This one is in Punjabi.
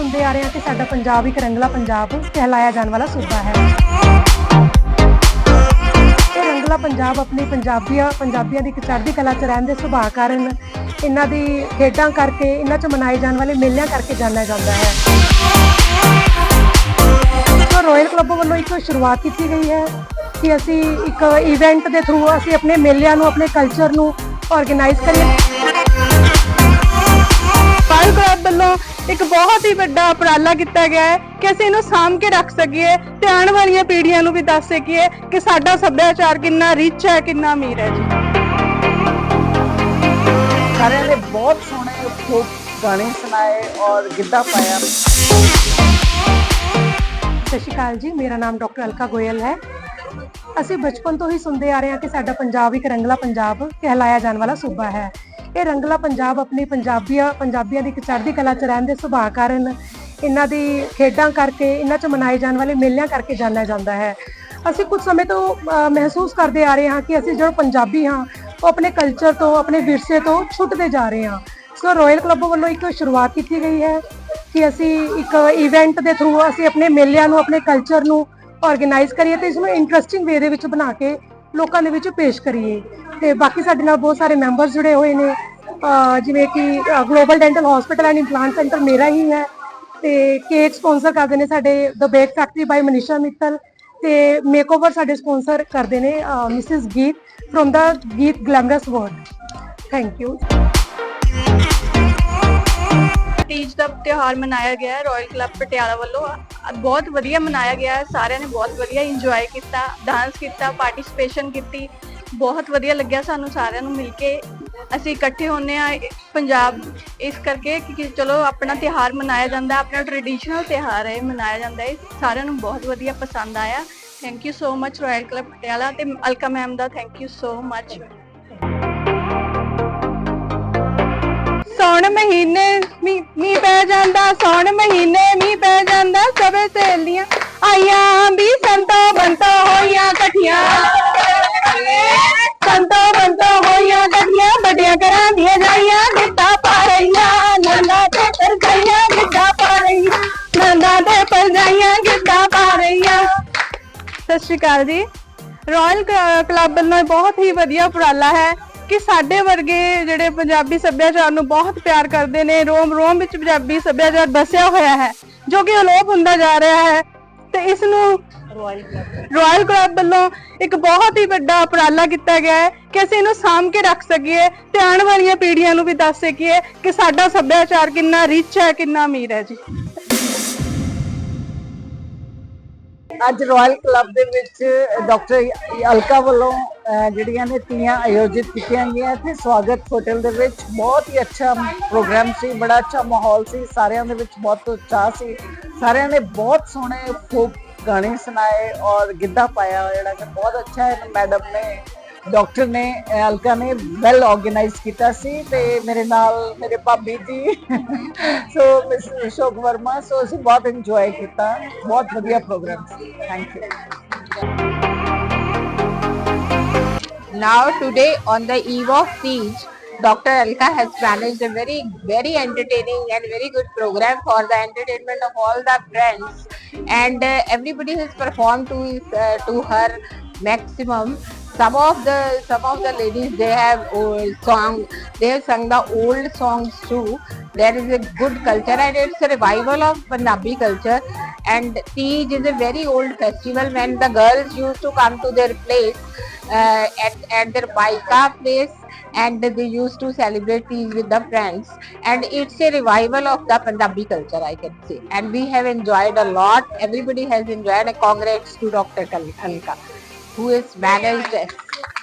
ਸੁਣਦੇ ਆ ਰਹੇ ਹਾਂ ਕਿ ਸਾਡਾ ਪੰਜਾਬ ਇੱਕ ਰੰਗਲਾ ਪੰਜਾਬ ਕਹਿਲਾਇਆ ਜਾਣ ਵਾਲਾ ਸੂਬਾ ਹੈ। ਇਹ ਰੰਗਲਾ ਪੰਜਾਬ ਆਪਣੀ ਪੰਜਾਬੀਆਂ ਪੰਜਾਬੀਆਂ ਦੀ ਇੱਕ ਚੜ੍ਹਦੀ ਕਲਾ ਚ ਰਹਿਣ ਦੇ ਸੁਭਾਅ ਕਾਰਨ ਇਹਨਾਂ ਦੀ ਖੇਡਾਂ ਕਰਕੇ, ਇਹਨਾਂ ਚ ਮਨਾਏ ਜਾਣ ਵਾਲੇ ਮੇਲਿਆਂ ਕਰਕੇ ਜਾਣਿਆ ਜਾਂਦਾ ਹੈ। ਸੋ ਰਾਇਲ ਕਲੱਬ ਵੱਲੋਂ ਇੱਕ ਸ਼ੁਰੂਆਤ ਕੀਤੀ ਗਈ ਹੈ ਕਿ ਅਸੀਂ ਇੱਕ ਇਵੈਂਟ ਦੇ ਥਰੂ ਅਸੀਂ ਆਪਣੇ ਮੇਲਿਆਂ ਨੂੰ, ਆਪਣੇ ਕਲਚਰ ਨੂੰ ਆਰਗੇਨਾਈਜ਼ ਕਰੀਏ। ਵੱਲੋਂ ਇੱਕ ਬਹੁਤ ਹੀ ਵੱਡਾ ਉਪਰਾਲਾ ਕੀਤਾ ਗਿਆ ਹੈ ਕਿ ਅਸੀਂ ਇਹਨੂੰ ਸਾਂਭ ਕੇ ਰੱਖ ਸਕੀਏ ਤੇ ਆਉਣ ਵਾਲੀਆਂ ਪੀੜ੍ਹੀਆਂ ਨੂੰ ਵੀ ਦੱਸ ਸਕੀਏ ਕਿ ਸਾਡਾ ਸੱਭਿਆਚਾਰ ਕਿੰਨਾ ਰਿਚ ਹੈ ਕਿੰਨਾ ਅਮੀਰ ਹੈ ਜੀ। ਸਾਰਿਆਂ ਨੇ ਬਹੁਤ ਸੋਹਣੇ ਫੋਕ ਗਾਣੇ ਸੁਣਾਏ ਔਰ ਗਿੱਧਾ ਪਾਇਆ। ਸਤਿ ਸ਼੍ਰੀ ਅਕਾਲ ਜੀ ਮੇਰਾ ਨਾਮ ਡਾਕਟਰ ਅਲਕਾ ਗੋਇਲ ਹੈ। ਅਸੀਂ ਬਚਪਨ ਤੋਂ ਹੀ ਸੁਣਦੇ ਆ ਰਹੇ ਹਾਂ ਕਿ ਸਾਡਾ ਪੰਜਾਬ ਇੱਕ ਰੰਗਲਾ ਪੰਜਾਬ ਕਹਿਲਾਇਆ ਜਾਣ ਵਾਲਾ ਸੂਬਾ ਹੈ। ਇਹ ਰੰਗਲਾ ਪੰਜਾਬ ਆਪਣੀ ਪੰਜਾਬੀਆਂ ਪੰਜਾਬੀਆਂ ਦੀ ਇੱਕ ਚੜ੍ਹਦੀ ਕਲਾ ਚ ਰਹਿਣ ਦੇ ਸੁਭਾਅ ਕਾਰਨ ਇਹਨਾਂ ਦੀ ਖੇਡਾਂ ਕਰਕੇ, ਇਹਨਾਂ ਚ ਮਨਾਏ ਜਾਣ ਵਾਲੇ ਮੇਲਿਆਂ ਕਰਕੇ ਜਾਣਿਆ ਜਾਂਦਾ ਹੈ। ਅਸੀਂ ਕੁਝ ਸਮੇਂ ਤੋਂ ਮਹਿਸੂਸ ਕਰਦੇ ਆ ਰਹੇ ਹਾਂ ਕਿ ਅਸੀਂ ਜਿਹੜੇ ਪੰਜਾਬੀ ਹਾਂ, ਉਹ ਆਪਣੇ ਕਲਚਰ ਤੋਂ, ਆਪਣੇ ਵਿਰਸੇ ਤੋਂ ਛੁੱਟਦੇ ਜਾ ਰਹੇ ਹਾਂ। ਸੋ ਰਾਇਲ ਕਲੱਬ ਵੱਲੋਂ ਇੱਕ ਸ਼ੁਰੂਆਤ ਕੀਤੀ ਗਈ ਹੈ ਕਿ ਅਸੀਂ ਇੱਕ ਇਵੈਂਟ ਦੇ ਥਰੂ ਅਸੀਂ ਆਪਣੇ ਮੇਲਿਆਂ ਨੂੰ, ਆਪਣੇ ਕਲਚਰ ਨੂੰ ਆਰਗੇਨਾਈਜ਼ ਕਰੀਏ ਤੇ ਇਸ ਨੂੰ ਇੰਟਰਸਟਿੰਗ ਵੇ ਦੇ ਵਿੱਚ ਬਣਾ ਕੇ ਲੋਕਾਂ ਦੇ ਵਿੱਚ ਪੇਸ਼ ਕਰੀਏ। ਤੇ ਬਾਕੀ ਸਾਡੇ ਨਾਲ ਬਹੁਤ ਸਾਰੇ ਮੈਂਬਰ ਜੁੜੇ ਹੋਏ ਨੇ। ਜਿਵੇਂ ਕਿ global dental hospital and implant centre ਮੇਰਾ ਹੀ ਹੈ। ਤੇ ਕੇਕ ਸਪਾਂਸਰ ਕਰਦੇ ਨੇ ਸਾਡੇ the bake factory by Manisha Mittal. ਤੇ ਮੇਕਓਵਰ ਸਾਡੇ ਸਪਾਂਸਰ ਕਰਦੇ ਨੇ Mrs Geet from the Geet glamorous world thank you Teej ਦਾ ਤਿਉਹਾਰ ਮਨਾਇਆ ਗਿਆ ਹੈ ਰਾਇਲ ਕਲੱਬ ਪਟਿਆਲਾ ਵੱਲੋਂ। ਅ- ਬਹੁਤ ਵਧੀਆ ਮਨਾਇਆ ਗਿਆ ਹੈ, ਸਾਰਿਆਂ ਨੇ ਬਹੁਤ ਵਧੀਆ ਇੰਜੋਏ ਕੀਤਾ ਡਾਂਸ ਕੀਤਾ ਪਾਰਟਿਸਿਪੇਸ਼ਨ ਕੀਤੀ। ਬਹੁਤ ਵਧੀਆ ਲੱਗਿਆ ਸਾਨੂੰ ਸਾਰਿਆਂ ਨੂੰ ਮਿਲ ਕੇ। ਅਸੀਂ ਇਕੱਠੇ ਹੁੰਨੇ ਆ ਪੰਜਾਬ, ਇਸ ਕਰਕੇ ਕਿ ਚਲੋ ਆਪਣਾ ਤਿਉਹਾਰ ਮਨਾਇਆ ਜਾਂਦਾ, ਆਪਣਾ ਟ੍ਰੈਡੀਸ਼ਨਲ ਤਿਉਹਾਰ ਹੈ, ਇਹ ਮਨਾਇਆ ਜਾਂਦਾ ਹੈ। ਸਾਰਿਆਂ ਨੂੰ ਬਹੁਤ ਵਧੀਆ ਪਸੰਦ ਆਇਆ। Thank you so much Royal Club Patiala ਤੇ ਅਲਕਾ ਮੈਮ ਦਾ ਥੈਂਕ ਯੂ ਸੋ ਮਚ ਸੌਣ ਮਹੀਨੇ ਮੀਂਹ ਪੈ ਜਾਂਦਾ, ਸੌਣ ਮਹੀਨੇ ਮੀਂਹ ਪੈ ਜਾਂਦਾ, ਸਭੇ ਸਹੇਲੀਆਂ ਆਈਆਂ ਵੀ ਸੰਤੋ ਬੰਤੋ ਹੋਈਆਂ ਇਕੱਠੀਆਂ। ਸੰਤੋ ਬੰਤੋ ਹੋਈਆਂ ਇਕੱਠੀਆਂ, ਵੱਡਿਆਂ ਘਰਾਂ ਦੀਆਂ ਜਾਈਆਂ ਗਿੱਧਾ ਪਾ ਰਹੀਆਂ ਨੰਦਾ ਤੇ ਪਰਜਾਈਆਂ ਗਿੱਧਾ ਪਾ ਰਹੀਆਂ ਨੰਦਾ ਤੇ ਪਰਜਾਈਆਂ ਗਿੱਧਾ ਪਾ ਰਹੀਆਂ। ਸਤਿ ਸ਼੍ਰੀ ਅਕਾਲ ਜੀ। ਰਾਇਲ ਕਲੱਬ ਵੱਲੋਂ ਬਹੁਤ ਹੀ ਵਧੀਆ ਉਪਰਾਲਾ ਹੈ। ਕਿ ਸਾਡੇ ਵਰਗੇ ਜਿਹੜੇ ਪੰਜਾਬੀ ਸੱਭਿਆਚਾਰ ਨੂੰ ਬਹੁਤ ਪਿਆਰ ਕਰਦੇ ਨੇ ਰੋਮ ਰੋਮ ਵਿੱਚ ਪੰਜਾਬੀ ਸੱਭਿਆਚਾਰ ਬਸਿਆ ਹੋਇਆ ਹੈ ਜੋ ਕਿ ਅਲੋਪ ਹੁੰਦਾ ਜਾ ਰਿਹਾ ਹੈ ਤੇ ਇਸ ਨੂੰ ਰਾਇਲ ਕਲੱਬ ਵੱਲੋਂ। ਇੱਕ ਬਹੁਤ ਹੀ ਵੱਡਾ ਉਪਰਾਲਾ ਕੀਤਾ ਗਿਆ ਹੈ ਕਿ ਅਸੀਂ ਇਹਨੂੰ ਸਾਂਭ ਕੇ ਰੱਖ ਸਕੀਏ ਤੇ ਆਉਣ ਵਾਲੀਆਂ ਪੀੜ੍ਹੀਆਂ ਨੂੰ ਵੀ ਦੱਸ ਸਕੀਏ ਕਿ ਸਾਡਾ ਸੱਭਿਆਚਾਰ ਕਿੰਨਾ ਰਿਚ ਹੈ ਕਿੰਨਾ ਅਮੀਰ ਹੈ ਜੀ। ਅੱਜ ਰਾਇਲ ਕਲੱਬ ਦੇ ਵਿੱਚ ਡਾਕਟਰ ਅਲਕਾ ਵੱਲੋਂ ਜਿਹੜੀਆਂ ਨੇ ਤੀਆਂ ਆਯੋਜਿਤ ਕੀਤੀਆਂ ਗਈਆਂ ਇੱਥੇ। ਸਵਾਗਤ ਹੋਟਲ ਦੇ ਵਿੱਚ। ਬਹੁਤ ਹੀ ਅੱਛਾ ਪ੍ਰੋਗਰਾਮ ਸੀ, ਬੜਾ ਅੱਛਾ ਮਾਹੌਲ ਸੀ। ਸਾਰਿਆਂ ਦੇ ਵਿੱਚ ਬਹੁਤ ਉਤਸ਼ਾਹ ਸੀ। ਸਾਰਿਆਂ ਨੇ ਬਹੁਤ ਸੋਹਣੇ ਫੋਕ ਗਾਣੇ ਸੁਣਾਏ ਔਰ ਗਿੱਧਾ ਪਾਇਆ ਜਿਹੜਾ ਕਿ ਬਹੁਤ ਅੱਛਾ ਹੈ। ਮੈਡਮ ਨੇ, ਡਾਕਟਰ ਨੇ, ਅਲਕਾ ਨੇ ਵੈਲ ਆਰਗੇਨਾਈਜ਼ ਕੀਤਾ ਸੀ ਤੇ ਮੇਰੇ ਨਾਲ ਮੇਰੇ ਭਾਬੀ ਜੀ। So miss Ashok Verma so ਅਸੀਂ ਬਹੁਤ ਇੰਜੋਏ ਕੀਤਾ। ਬਹੁਤ ਵਧੀਆ programme C. Thank you Now today on the eve of Tej, Dr. Alka has managed a very very entertaining and very good program for the entertainment of all the friends. And uh, everybody has performed to his, uh, to her maximum. Some of the some of the ladies they have old song they have sung the old songs too. There is a good culture and it's a revival of punjabi culture. And Tej is a very old festival when the girls used to come to their place uh, at, at their Baika place and they used to celebrate these with the friends. And it's a revival of the Punjabi culture I can say. And we have enjoyed a lot. Everybody has enjoyed. And congrats to Dr. Kalika who has managed